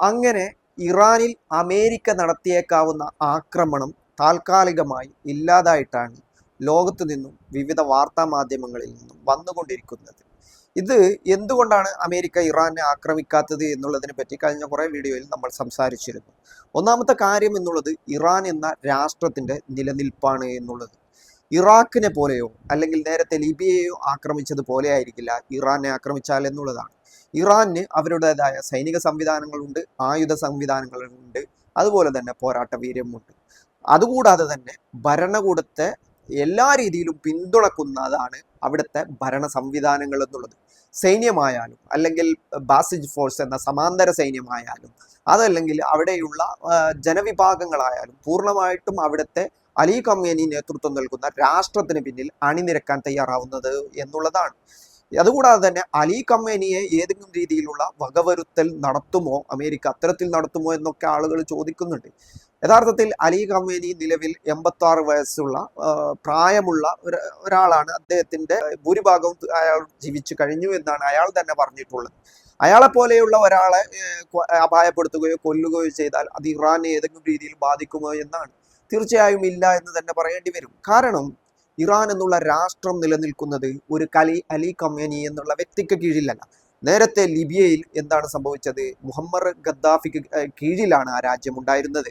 അങ്ങനെ ഇറാനിൽ അമേരിക്ക നടത്തിയേക്കാവുന്ന ആക്രമണം താൽക്കാലികമായി ഇല്ലാതായിട്ടാണ് ലോകത്തു നിന്നും വിവിധ വാർത്താ മാധ്യമങ്ങളിൽ നിന്നും വന്നുകൊണ്ടിരിക്കുന്നത്. ഇത് എന്തുകൊണ്ടാണ് അമേരിക്ക ഇറാനെ ആക്രമിക്കാത്തത് എന്നുള്ളതിനെ പറ്റി കഴിഞ്ഞ കുറേ വീഡിയോയിൽ നമ്മൾ സംസാരിച്ചിരുന്നു. ഒന്നാമത്തെ കാര്യം എന്നുള്ളത് ഇറാൻ എന്ന രാഷ്ട്രത്തിന്റെ നിലനിൽപ്പാണ് എന്നുള്ളത്. ഇറാഖിനെ പോലെയോ അല്ലെങ്കിൽ നേരത്തെ ലിബിയയോ ആക്രമിച്ചതുപോലെ ആയിരിക്കില്ല ഇറാനെ ആക്രമിച്ചാൽ എന്നുള്ളതാണ്. ഇറാന് അവരുടേതായ സൈനിക സംവിധാനങ്ങളുണ്ട് ആയുധ സംവിധാനങ്ങളുണ്ട് അതുപോലെ തന്നെ പോരാട്ട വീര്യമുണ്ട്. അതുകൂടാതെ തന്നെ ഭരണകൂടത്തെ എല്ലാ രീതിയിലും പിന്തുണക്കുന്നതാണ് അവിടുത്തെ ഭരണ സംവിധാനങ്ങൾ എന്നുള്ളത്. സൈന്യമായാലും അല്ലെങ്കിൽ ബാസിജ് ഫോഴ്സ് എന്ന സമാന്തര സൈന്യമായാലും അതല്ലെങ്കിൽ അവിടെയുള്ള ജനവിഭാഗങ്ങളായാലും പൂർണമായിട്ടും അവിടുത്തെ അലി കമ്മ്യനി നേതൃത്വം നൽകുന്ന രാഷ്ട്രത്തിന് പിന്നിൽ അണിനിരക്കാൻ തയ്യാറാവുന്നത് എന്നുള്ളതാണ്. അതുകൂടാതെ തന്നെ അലി കമ്മേനിയെ ഏതെങ്കിലും രീതിയിലുള്ള വകവരുത്തൽ നടത്തുമോ? അമേരിക്ക അത്തരത്തിൽ നടത്തുമോ എന്നൊക്കെ ആളുകൾ ചോദിക്കുന്നുണ്ട്. യഥാർത്ഥത്തിൽ അലി കമ്മേനി നിലവിൽ എൺപത്തി ആറ് വയസ്സുള്ള പ്രായമുള്ള ഒരാളാണ്. അദ്ദേഹത്തിന്റെ ഭൂരിഭാഗവും അയാൾ ജീവിച്ചു കഴിഞ്ഞു എന്നാണ് അയാൾ തന്നെ പറഞ്ഞിട്ടുള്ളത്. അയാളെ പോലെയുള്ള ഒരാളെ അപായപ്പെടുത്തുകയോ കൊല്ലുകയോ ചെയ്താൽ അത് ഇറാനെ ഏതെങ്കിലും രീതിയിൽ ബാധിക്കുമോ എന്നാണ്. തീർച്ചയായും ഇല്ല എന്ന് തന്നെ പറയേണ്ടി വരും. കാരണം ഇറാൻ എന്നുള്ള രാഷ്ട്രം നിലനിൽക്കുന്നത് ഒരു കലി അലി കമ്മേനി എന്നുള്ള വ്യക്തിക്ക് കീഴിലല്ല. നേരത്തെ ലിബിയയിൽ എന്താണ് സംഭവിച്ചത്? മുഹമ്മദ് ഗദ്ദാഫിക്ക് കീഴിലാണ് ആ രാജ്യം ഉണ്ടായിരുന്നത്.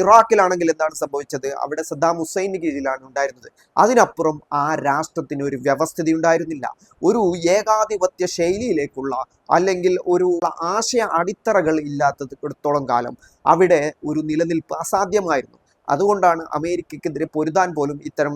ഇറാഖിലാണെങ്കിൽ എന്താണ് സംഭവിച്ചത്? അവിടെ സദ്ദാം ഹുസൈന് കീഴിലാണ് ഉണ്ടായിരുന്നത്. അതിനപ്പുറം ആ രാഷ്ട്രത്തിന് ഒരു വ്യവസ്ഥിതി ഉണ്ടായിരുന്നില്ല. ഒരു ഏകാധിപത്യ ശൈലിയിലേക്കുള്ള അല്ലെങ്കിൽ ഒരു ആശയ അടിത്തറകൾ ഇല്ലാത്തടത്തോളം കാലം അവിടെ ഒരു നിലനിൽപ്പ് അസാധ്യമായിരുന്നു. അതുകൊണ്ടാണ് അമേരിക്കക്കെതിരെ പൊരുതാൻ പോലും ഇത്തരം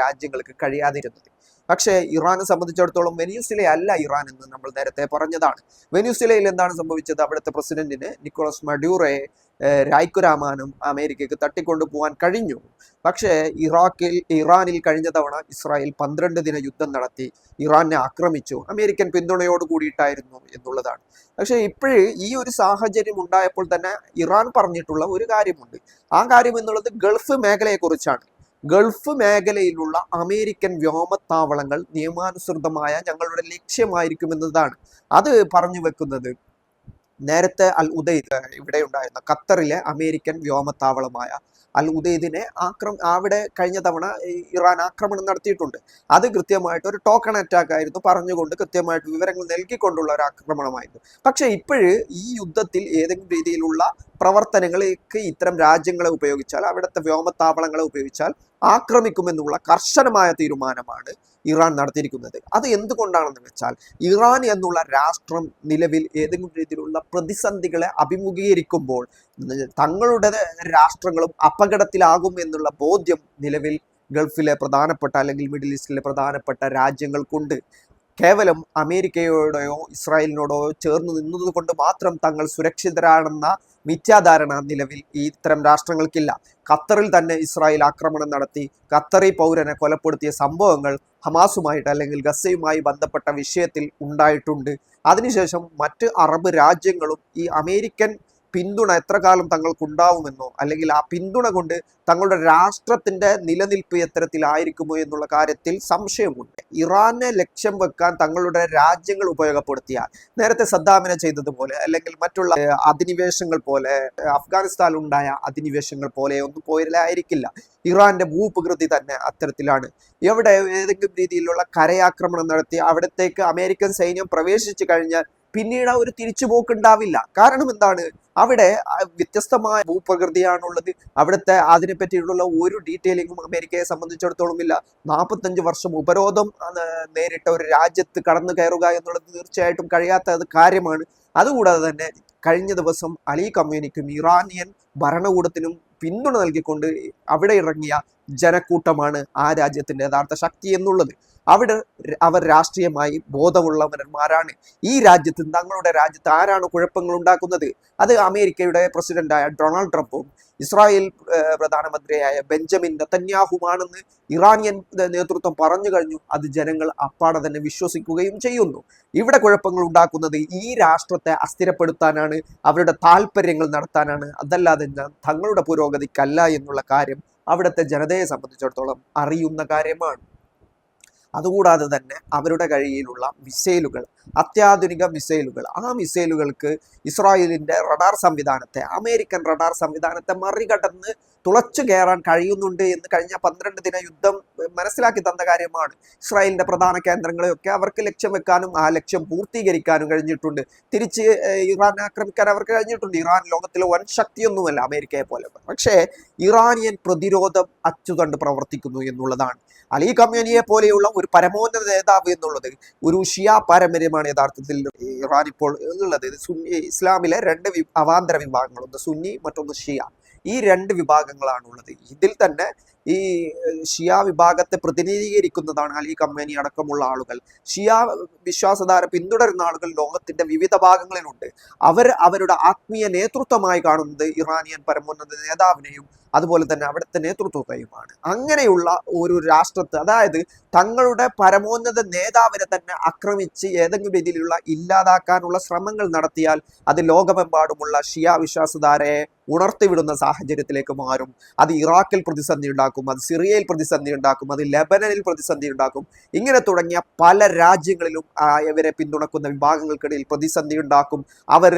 രാജ്യങ്ങൾക്ക് കഴിയാതിരുന്നത്. പക്ഷേ ഇറാനെ സംബന്ധിച്ചിടത്തോളം വെനിയുസിലെ അല്ല ഇറാൻ എന്ന് നമ്മൾ നേരത്തെ പറഞ്ഞതാണ്. വെനിയുസിലയിൽ എന്താണ് സംഭവിച്ചത്? അവിടുത്തെ പ്രസിഡന്റിന് നിക്കോളസ് മഡ്യൂറയെ രായ്ക്കുരാമാനും അമേരിക്കയ്ക്ക് തട്ടിക്കൊണ്ടു പോകാൻ കഴിഞ്ഞു. പക്ഷേ ഇറാഖിൽ ഇറാനിൽ കഴിഞ്ഞ തവണ ഇസ്രായേൽ പന്ത്രണ്ട് ദിന യുദ്ധം നടത്തി ഇറാനെ ആക്രമിച്ചു. അമേരിക്കൻ പിന്തുണയോട് കൂടിയിട്ടായിരുന്നു എന്നുള്ളതാണ്. പക്ഷേ ഇപ്പോഴ് ഈ ഒരു സാഹചര്യം ഉണ്ടായപ്പോൾ തന്നെ ഇറാൻ പറഞ്ഞിട്ടുള്ള ഒരു കാര്യമുണ്ട്. ആ കാര്യം എന്നുള്ളത് ഗൾഫ് മേഖലയെക്കുറിച്ചാണ്. ഗൾഫ് മേഖലയിലുള്ള അമേരിക്കൻ വ്യോമത്താവളങ്ങൾ നിയമാനുസൃതമായ ഞങ്ങളുടെ ലക്ഷ്യമായിരിക്കുമെന്നതാണ് അത് പറഞ്ഞു വെക്കുന്നത്. നേരത്തെ അൽ ഉദൈദ് ഇവിടെ ഉണ്ടായിരുന്ന ഖത്തറിലെ അമേരിക്കൻ വ്യോമത്താവളമായ അൽ ഉദൈദിനെ ആക്രം അവിടെ കഴിഞ്ഞ തവണ ഇറാൻ ആക്രമണം നടത്തിയിട്ടുണ്ട്. അത് കൃത്യമായിട്ട് ഒരു ടോക്കൺ അറ്റാക്ക് ആയിരുന്നു പറഞ്ഞുകൊണ്ട് കൃത്യമായിട്ട് വിവരങ്ങൾ നൽകിക്കൊണ്ടുള്ള ഒരു ആക്രമണമായിരുന്നു. പക്ഷേ ഇപ്പോഴ് ഈ യുദ്ധത്തിൽ ഏതെങ്കിലും രീതിയിലുള്ള പ്രവർത്തനങ്ങൾക്ക് ഇത്തരം രാജ്യങ്ങളെ ഉപയോഗിച്ചാൽ അവിടുത്തെ വ്യോമത്താവളങ്ങളെ ഉപയോഗിച്ചാൽ ആക്രമിക്കുമെന്നുള്ള കർശനമായ തീരുമാനമാണ് ഇറാൻ നടത്തിയിരിക്കുന്നത്. അത് എന്തുകൊണ്ടാണെന്ന് വെച്ചാൽ ഇറാൻ എന്നുള്ള രാഷ്ട്രം നിലവിൽ ഏതെങ്കിലും രീതിയിലുള്ള പ്രതിസന്ധികളെ അഭിമുഖീകരിക്കുമ്പോൾ തങ്ങളുടെ രാഷ്ട്രങ്ങളും അപകടത്തിലാകും എന്നുള്ള ബോധ്യം നിലവിൽ ഗൾഫിലെ പ്രധാനപ്പെട്ട അല്ലെങ്കിൽ മിഡിൽ ഈസ്റ്റിലെ പ്രധാനപ്പെട്ട രാജ്യങ്ങൾക്കുണ്ട്. കേവലം അമേരിക്കയോടെയോ ഇസ്രായേലിനോടോ ചേർന്ന് നിന്നതുകൊണ്ട് മാത്രം തങ്ങൾ സുരക്ഷിതരാണെന്ന മിഥ്യാധാരണ നിലവിൽ ഈ ഇത്തരം രാഷ്ട്രങ്ങൾക്കില്ല. ഖത്തറിൽ തന്നെ ഇസ്രായേൽ ആക്രമണം നടത്തി ഖത്തറി പൗരനെ കൊലപ്പെടുത്തിയ സംഭവങ്ങൾ ഹമാസുമായിട്ട് അല്ലെങ്കിൽ ഗസയുമായി ബന്ധപ്പെട്ട വിഷയത്തിൽ ഉണ്ടായിട്ടുണ്ട്. അതിനുശേഷം മറ്റ് അറബ് രാജ്യങ്ങളും ഈ അമേരിക്കൻ പിന്തുണ എത്ര കാലം തങ്ങൾക്കുണ്ടാവുമെന്നോ അല്ലെങ്കിൽ ആ പിന്തുണ കൊണ്ട് തങ്ങളുടെ രാഷ്ട്രത്തിന്റെ നിലനിൽപ്പ് എത്തരത്തിലായിരിക്കുമോ എന്നുള്ള കാര്യത്തിൽ സംശയമുണ്ട്. ഇറാനെ ലക്ഷ്യം വെക്കാൻ തങ്ങളുടെ രാജ്യങ്ങൾ ഉപയോഗപ്പെടുത്തിയാൽ നേരത്തെ സദ്ദാമിനെ ചെയ്തതുപോലെ അല്ലെങ്കിൽ മറ്റുള്ള അധിനിവേശങ്ങൾ പോലെ അഫ്ഗാനിസ്ഥാനിലുണ്ടായ അധിനിവേശങ്ങൾ പോലെ ഒന്നും പോയില്ലായിരിക്കില്ല ഇറാന്റെ ഭൂപ്രകൃതി തന്നെ അത്തരത്തിലാണ്. എവിടെ ഏതെങ്കിലും രീതിയിലുള്ള കരയാക്രമണം നടത്തി അവിടത്തേക്ക് അമേരിക്കൻ സൈന്യം പ്രവേശിച്ചു കഴിഞ്ഞാൽ പിന്നീട് ആ ഒരു തിരിച്ചുപോക്ക് ഉണ്ടാവില്ല. കാരണം എന്താണ്? അവിടെ വ്യത്യസ്തമായ ഭൂപ്രകൃതിയാണുള്ളത്. അവിടുത്തെ അതിനെ പറ്റിയിട്ടുള്ള ഒരു ഡീറ്റെയിലിങ്ങും അമേരിക്കയെ സംബന്ധിച്ചിടത്തോളം ഇല്ല നാൽപ്പത്തഞ്ച് വർഷം ഉപരോധം നേരിട്ട ഒരു രാജ്യത്ത് കടന്നു കയറുക എന്നുള്ളത് തീർച്ചയായിട്ടും കഴിയാത്ത കാര്യമാണ്. അതുകൂടാതെ തന്നെ കഴിഞ്ഞ ദിവസം അലി കമ്മ്യൂണിക്കും ഇറാനിയൻ ഭരണകൂടത്തിനും പിന്തുണ നൽകിക്കൊണ്ട് അവിടെ ഇറങ്ങിയ ജനക്കൂട്ടമാണ് ആ രാജ്യത്തിന്റെ യഥാർത്ഥ ശക്തി എന്നുള്ളത്. അവിടെ അവർ രാഷ്ട്രീയമായി ബോധമുള്ളവന്മാരാണ്. ഈ രാജ്യത്ത് തങ്ങളുടെ രാജ്യത്ത് ആരാണ് കുഴപ്പങ്ങൾ ഉണ്ടാക്കുന്നത്? അത് അമേരിക്കയുടെ പ്രസിഡന്റായ ഡൊണാൾഡ് ട്രംപും ഇസ്രായേൽ പ്രധാനമന്ത്രിയായ ബെഞ്ചമിൻ നെതന്യാഹുമാണെന്ന് ഇറാനിയൻ നേതൃത്വം പറഞ്ഞു കഴിഞ്ഞു. അത് ജനങ്ങൾ അപ്പാടെ തന്നെ വിശ്വസിക്കുകയും ചെയ്യുന്നു. ഇവിടെ കുഴപ്പങ്ങൾ ഉണ്ടാക്കുന്നത് ഈ രാഷ്ട്രത്തെ അസ്ഥിരപ്പെടുത്താനാണ് അവരുടെ താല്പര്യങ്ങൾ നടത്താനാണ്. അതല്ലാതെ തങ്ങളുടെ പുരോഗതിക്കല്ല എന്നുള്ള കാര്യം അവിടുത്തെ ജനതയെ സംബന്ധിച്ചിടത്തോളം അറിയുന്ന കാര്യമാണ്. അതുകൂടാതെ തന്നെ അവരുടെ കഴിയിലുള്ള മിസൈലുകൾ അത്യാധുനിക മിസൈലുകൾ. ആ മിസൈലുകൾക്ക് ഇസ്രായേലിന്റെ റഡാർ സംവിധാനത്തെ അമേരിക്കൻ റഡാർ സംവിധാനത്തെ മറികടന്ന് തുളച്ചു കയറാൻ കഴിയുന്നുണ്ട് എന്ന് കഴിഞ്ഞ പന്ത്രണ്ട് ദിന യുദ്ധം മനസ്സിലാക്കി തന്ന കാര്യമാണ്. ഇസ്രായേലിന്റെ പ്രധാന കേന്ദ്രങ്ങളെയൊക്കെ അവർക്ക് ലക്ഷ്യം വെക്കാനും ആ ലക്ഷ്യം പൂർത്തീകരിക്കാനും കഴിഞ്ഞിട്ടുണ്ട്. തിരിച്ച് ഇറാൻ ആക്രമിക്കാൻ അവർക്ക് കഴിഞ്ഞിട്ടുണ്ട്. ഇറാൻ ലോകത്തിലെ വൻ ശക്തിയൊന്നുമല്ല അമേരിക്കയെ പോലെ. പക്ഷേ ഇറാനിയൻ പ്രതിരോധം അച്ചുതണ്ട് പ്രവർത്തിക്കുന്നു എന്നുള്ളതാണ്. അലി കമ്മ്യൂണിയെ പോലെയുള്ള ഒരു പരമോന്നത നേതാവ് എന്നുള്ളത് ഒരു ഷിയ പാരമ്പര്യമാണ് യഥാർത്ഥത്തിൽ ഇറാൻ ഇപ്പോൾ ഇത് സുന്നി ഇസ്ലാമിലെ രണ്ട് അവാന്തര വിഭാഗങ്ങൾ ഒന്ന് സുന്നി മറ്റൊന്ന് ഷിയ. ഈ രണ്ട് വിഭാഗങ്ങളാണ് ഉള്ളത് ഇതിൽ തന്നെ ഈ ഷിയ വിഭാഗത്തെ പ്രതിനിധീകരിക്കുന്നതാണ് അലി കമ്പനി അടക്കമുള്ള ആളുകൾ. ഷിയ വിശ്വാസധാര പിന്തുടരുന്ന ആളുകൾ ലോകത്തിന്റെ വിവിധ ഭാഗങ്ങളിലുണ്ട്. അവർ അവരുടെ ആത്മീയ നേതൃത്വമായി കാണുന്നത് ഇറാനിയൻ പരമോന്നത നേതാവിനെയും അതുപോലെ തന്നെ അവിടുത്തെ നേതൃത്വത്തെയുമാണ് അങ്ങനെയുള്ള ഒരു രാഷ്ട്രത്തെ അതായത് തങ്ങളുടെ പരമോന്നത നേതാവിനെ തന്നെ ആക്രമിച്ച് ഏതെങ്കിലും രീതിയിലുള്ള ഇല്ലാതാക്കാനുള്ള ശ്രമങ്ങൾ നടത്തിയാൽ അത് ലോകമെമ്പാടുമുള്ള ഷിയ വിശ്വാസധാരയെ ഉണർത്തിവിടുന്ന സാഹചര്യത്തിലേക്ക് മാറും. അത് ഇറാഖിൽ പ്രതിസന്ധി ഉണ്ടാക്കും അത് സിറിയയിൽ പ്രതിസന്ധി ഉണ്ടാക്കും അത് ലെബനനിൽ പ്രതിസന്ധി ഉണ്ടാക്കും. ഇങ്ങനെ തുടങ്ങിയ പല രാജ്യങ്ങളിലും ഇവരെ പിന്തുണക്കുന്ന വിഭാഗങ്ങൾക്കിടയിൽ പ്രതിസന്ധി ഉണ്ടാക്കും. അവർ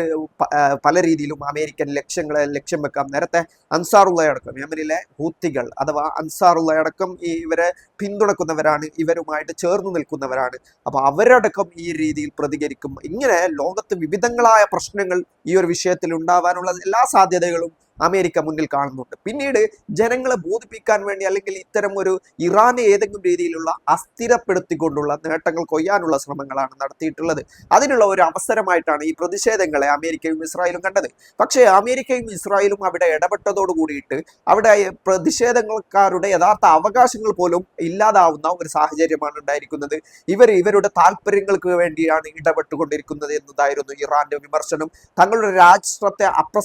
പല രീതിയിലും അമേരിക്കൻ ലക്ഷ്യങ്ങളെ ലക്ഷ്യം വെക്കാം. നേരത്തെ അൻസാറുള്ള യമനിലെ ഹൂത്തികൾ അഥവാ അൻസാറുള്ള അടക്കം ഈ ഇവരെ പിന്തുണക്കുന്നവരാണ് ഇവരുമായിട്ട് ചേർന്ന് നിൽക്കുന്നവരാണ്. അപ്പോൾ അവരടക്കം ഈ രീതിയിൽ പ്രതികരിക്കും ഇങ്ങനെ ലോകത്ത് വിവിധങ്ങളായ പ്രശ്നങ്ങൾ ഈ ഒരു വിഷയത്തിൽ ഉണ്ടാവാനുള്ള എല്ലാ സാധ്യതകളും അമേരിക്ക മുന്നിൽ കാണുന്നുണ്ട്. പിന്നീട് ജനങ്ങളെ ബോധിപ്പിക്കാൻ വേണ്ടി അല്ലെങ്കിൽ ഇത്തരം ഒരു ഇറാനെ ഏതെങ്കിലും രീതിയിലുള്ള അസ്ഥിരപ്പെടുത്തിക്കൊണ്ടുള്ള നേട്ടങ്ങൾ കൊയ്യാനുള്ള ശ്രമങ്ങളാണ് നടത്തിയിട്ടുള്ളത്. അതിനുള്ള ഒരു അവസരമായിട്ടാണ് ഈ പ്രതിഷേധങ്ങളെ അമേരിക്കയും ഇസ്രായേലും കണ്ടത്. പക്ഷേ അമേരിക്കയും ഇസ്രായേലും അവിടെ ഇടപെട്ടതോട് കൂടിയിട്ട് അവിടെ പ്രതിഷേധങ്ങൾക്കാരുടെ യഥാർത്ഥ അവകാശങ്ങൾ പോലും ഇല്ലാതാവുന്ന ഒരു സാഹചര്യമാണ് ഉണ്ടായിരിക്കുന്നത്. ഇവർ ഇവരുടെ താല്പര്യങ്ങൾക്ക് വേണ്ടിയാണ് ഇടപെട്ടുകൊണ്ടിരിക്കുന്നത് എന്നതായിരുന്നു ഇറാന്റെ വിമർശനം. തങ്ങളുടെ രാഷ്ട്രത്തെ അപ്ര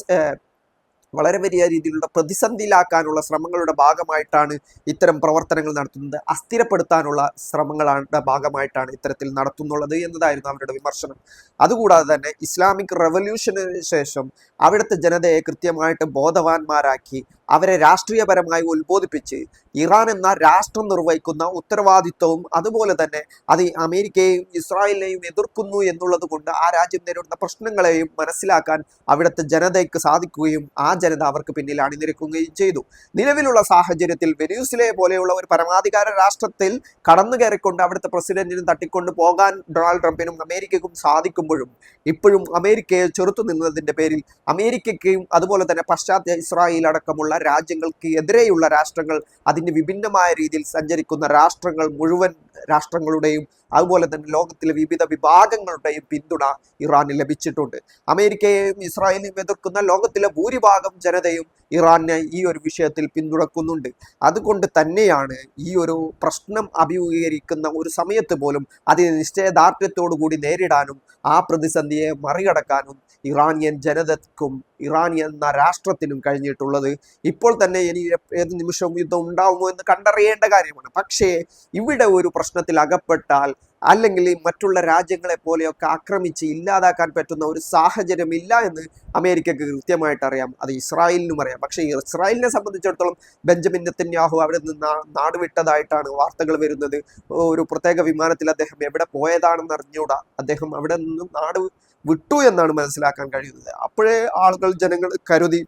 വളരെ വലിയ രീതിയിലുള്ള പ്രതിസന്ധിയിലാക്കാനുള്ള ശ്രമങ്ങളുടെ ഭാഗമായിട്ടാണ് ഇത്തരം പ്രവർത്തനങ്ങൾ നടത്തുന്നത്. അസ്ഥിരപ്പെടുത്താനുള്ള ശ്രമങ്ങളുടെ ഭാഗമായിട്ടാണ് ഇത്തരത്തിൽ നടത്തുന്നുള്ളത് എന്നതായിരുന്നു അവരുടെ വിമർശനം. അതുകൂടാതെ തന്നെ ഇസ്ലാമിക് റവല്യൂഷന് ശേഷം അവിടുത്തെ ജനതയെ കൃത്യമായിട്ട് ബോധവാന്മാരാക്കി അവരെ രാഷ്ട്രീയപരമായി ഉത്ബോധിപ്പിച്ച് ഇറാൻ എന്ന രാഷ്ട്രം നിർവഹിക്കുന്ന ഉത്തരവാദിത്വവും അതുപോലെ തന്നെ അത് അമേരിക്കയെയും ഇസ്രായേലിനെയും എതിർക്കുന്നു എന്നുള്ളത് കൊണ്ട് ആ രാജ്യം നേരിടുന്ന പ്രശ്നങ്ങളെയും മനസ്സിലാക്കാൻ അവിടുത്തെ ജനതയ്ക്ക് സാധിക്കുകയും ആ ജനത അവർക്ക് പിന്നിൽ അണിനിരക്കുകയും ചെയ്തു. നിലവിലുള്ള സാഹചര്യത്തിൽ വെനീസിലെ പോലെയുള്ള ഒരു പരമാധികാര രാഷ്ട്രത്തിൽ കടന്നു കയറിക്കൊണ്ട് അവിടുത്തെ പ്രസിഡന്റിനും തട്ടിക്കൊണ്ട് പോകാൻ ഡൊണാൾഡ് ട്രംപിനും അമേരിക്കയ്ക്കും സാധിക്കുമ്പോഴും ഇപ്പോഴും അമേരിക്കയെ ചെറുത്തു നിന്നതിന്റെ പേരിൽ അമേരിക്കയ്ക്കും അതുപോലെ തന്നെ പശ്ചാത്തല ഇസ്രായേൽ അടക്കമുള്ള രാജ്യങ്ങൾക്ക് എതിരെയുള്ള രാഷ്ട്രങ്ങൾ അതിന് വിഭിന്നമായ രീതിയിൽ സഞ്ചരിക്കുന്ന രാഷ്ട്രങ്ങൾ മുഴുവൻ രാഷ്ട്രങ്ങളുടെയും അതുപോലെ തന്നെ ലോകത്തിലെ വിവിധ വിഭാഗങ്ങളുടെയും പിന്തുണ ഇറാന് ലഭിച്ചിട്ടുണ്ട്. അമേരിക്കയെയും ഇസ്രായേലിനെയും എതിർക്കുന്ന ലോകത്തിലെ ഭൂരിഭാഗം ജനതയും ഇറാനെ ഈ ഒരു വിഷയത്തിൽ പിന്തുണക്കുന്നുണ്ട്. അതുകൊണ്ട് തന്നെയാണ് ഈ ഒരു പ്രശ്നം അഭിമുഖീകരിക്കുന്ന ഒരു സമയത്ത് പോലും അതിനെ നിശ്ചയദാർഢ്യത്തോടു കൂടി നേരിടാനും ആ പ്രതിസന്ധിയെ മറികടക്കാനും ഇറാനിയൻ ജനതക്കും ഇറാൻ എന്ന രാഷ്ട്രത്തിനും കഴിഞ്ഞിട്ടുള്ളത്. ഇപ്പോൾ തന്നെ ഇനി ഏത് നിമിഷവും യുദ്ധം ഉണ്ടാവുമോ എന്ന് കണ്ടറിയേണ്ട കാര്യമാണ്. പക്ഷേ ഇവിടെ ഒരു പ്രശ്നത്തിൽ അകപ്പെട്ടാൽ അല്ലെങ്കിൽ മറ്റുള്ള രാജ്യങ്ങളെ പോലെയൊക്കെ ആക്രമിച്ച് ഇല്ലാതാക്കാൻ പറ്റുന്ന ഒരു സാഹചര്യം ഇല്ല എന്ന് അമേരിക്കക്ക് കൃത്യമായിട്ട് അറിയാം. അത് ഇസ്രായേലിനും അറിയാം. പക്ഷേ ഇസ്രായേലിനെ സംബന്ധിച്ചിടത്തോളം ബെഞ്ചമിൻ നെത്തന്യാഹു അവിടെ നിന്ന് നാടുവിട്ടതായിട്ടാണ് വാർത്തകൾ വരുന്നത്. ഒരു പ്രത്യേക വിമാനത്തിൽ അദ്ദേഹം എവിടെ പോയതാണെന്ന് അറിഞ്ഞൂടാ. അദ്ദേഹം അവിടെ നിന്നും നാട് വിട്ടു എന്നാണ് മനസ്സിലാക്കാൻ കഴിയുന്നത്. അപ്പോഴേ ആളുകൾ ജനങ്ങൾ കരുതി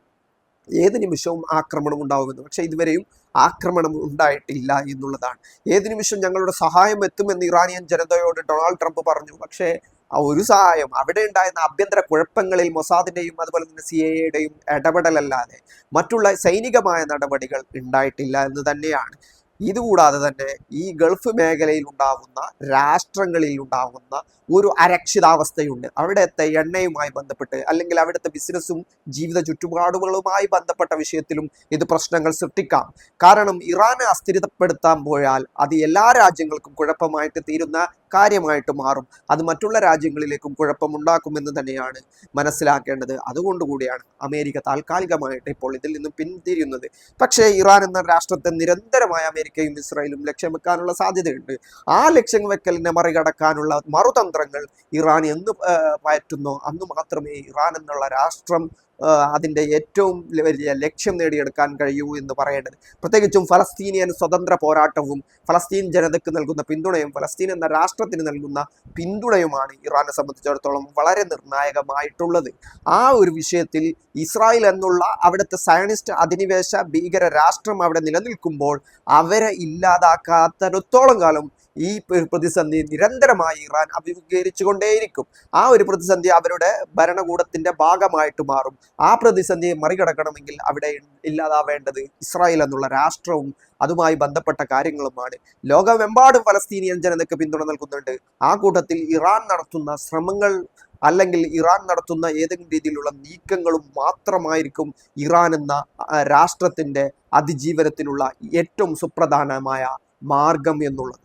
ഏത് നിമിഷവും ആക്രമണം ഉണ്ടാവുമെന്ന്. പക്ഷേ ഇതുവരെയും ആക്രമണം ഉണ്ടായിട്ടില്ല എന്നുള്ളതാണ്. ഏത് നിമിഷം ഞങ്ങളുടെ സഹായം എത്തുമെന്ന് ഇറാനിയൻ ജനതയോട് ഡൊണാൾഡ് ട്രംപ് പറഞ്ഞു. പക്ഷേ ഒരു സഹായം അവിടെ ഉണ്ടായിരുന്ന ആഭ്യന്തര കുഴപ്പങ്ങളിൽ മൊസാദിന്റെയും അതുപോലെ തന്നെ സി എയുടെയും ഇടപെടലല്ലാതെ മറ്റുള്ള സൈനികമായ നടപടികൾ ഉണ്ടായിട്ടില്ല എന്ന് തന്നെയാണ്. ഇതുകൂടാതെ തന്നെ ഈ ഗൾഫ് മേഖലയിൽ ഉണ്ടാകുന്ന രാഷ്ട്രങ്ങളിൽ ഉണ്ടാകുന്ന ഒരു അരക്ഷിതാവസ്ഥയുണ്ട്. അവിടുത്തെ എണ്ണയുമായി ബന്ധപ്പെട്ട് അല്ലെങ്കിൽ അവിടുത്തെ ബിസിനസ്സും ജീവിത ചുറ്റുപാടുകളുമായി ബന്ധപ്പെട്ട വിഷയത്തിലും ഇത് പ്രശ്നങ്ങൾ സൃഷ്ടിക്കാം. കാരണം ഇറാനെ അസ്ഥിരപ്പെടുത്താൻ പോയാൽ അത് എല്ലാ രാജ്യങ്ങൾക്കും കുഴപ്പമായിട്ട് തീരുന്ന കാര്യമായിട്ട് മാറും. അത് മറ്റുള്ള രാജ്യങ്ങളിലേക്കും കുഴപ്പമുണ്ടാക്കുമെന്ന് തന്നെയാണ് മനസ്സിലാക്കേണ്ടത്. അതുകൊണ്ടുകൂടിയാണ് അമേരിക്ക താൽക്കാലികമായിട്ട് ഇപ്പോൾ ഇതിൽ നിന്നും പിന്തിരിയുന്നത്. പക്ഷേ ഇറാൻ എന്ന രാഷ്ട്രത്തെ നിരന്തരമായി അമേരിക്കയും ഇസ്രായേലും ലക്ഷ്യം വെക്കാനുള്ള സാധ്യതയുണ്ട്. ആ ലക്ഷ്യം വെക്കലിനെ മറികടക്കാനുള്ള മറുതന്ത്രങ്ങൾ ഇറാൻ എന്ന് പയറ്റുന്നോ. അന്ന് മാത്രമേ ഇറാൻ എന്നുള്ള രാഷ്ട്രം അതിന്റെ ഏറ്റവും വലിയ ലക്ഷ്യം നേടിയെടുക്കാൻ കഴിയൂ എന്ന് പറയേണ്ടത്. പ്രത്യേകിച്ചും ഫലസ്തീനിയൻ സ്വതന്ത്ര പോരാട്ടവും ഫലസ്തീൻ ജനതയ്ക്ക് നൽകുന്ന പിന്തുണയും ഫലസ്തീൻ എന്ന രാഷ്ട്രത്തിന് നൽകുന്ന പിന്തുണയുമാണ് ഇറാനെ സംബന്ധിച്ചിടത്തോളം വളരെ നിർണായകമായിട്ടുള്ളത്. ആ ഒരു വിഷയത്തിൽ ഇസ്രായേൽ എന്നുള്ള അവിടുത്തെ സയനിസ്റ്റ് അധിനിവേശ ഭീകര രാഷ്ട്രം അവിടെ നിലനിൽക്കുമ്പോൾ അവരെ ഇല്ലാതാക്കാത്തിടത്തോളം കാലം ഈ പ്ര- പ്രതിസന്ധി നിരന്തരമായി ഇറാൻ അഭിമുഖീകരിച്ചുകൊണ്ടേയിരിക്കും. ആ ഒരു പ്രതിസന്ധി അവരുടെ ഭരണകൂടത്തിന്റെ ഭാഗമായിട്ട് മാറും. ആ പ്രതിസന്ധിയെ മറികടക്കണമെങ്കിൽ അവിടെ ഇല്ലാതാവേണ്ടത് ഇസ്രായേൽ എന്നുള്ള രാഷ്ട്രവും അതുമായി ബന്ധപ്പെട്ട കാര്യങ്ങളുമാണ്. ലോകമെമ്പാടും ഫലസ്തീനിയൻ ജനതയ്ക്ക് പിന്തുണ നൽകുന്നുണ്ട്. ആ കൂട്ടത്തിൽ ഇറാൻ നടത്തുന്ന ശ്രമങ്ങൾ അല്ലെങ്കിൽ ഇറാൻ നടത്തുന്ന ഏതെങ്കിലും രീതിയിലുള്ള നീക്കങ്ങളും മാത്രമായിരിക്കും ഇറാൻ എന്ന രാഷ്ട്രത്തിന്റെ അതിജീവനത്തിനുള്ള ഏറ്റവും സുപ്രധാനമായ മാർഗം എന്നുള്ളത്.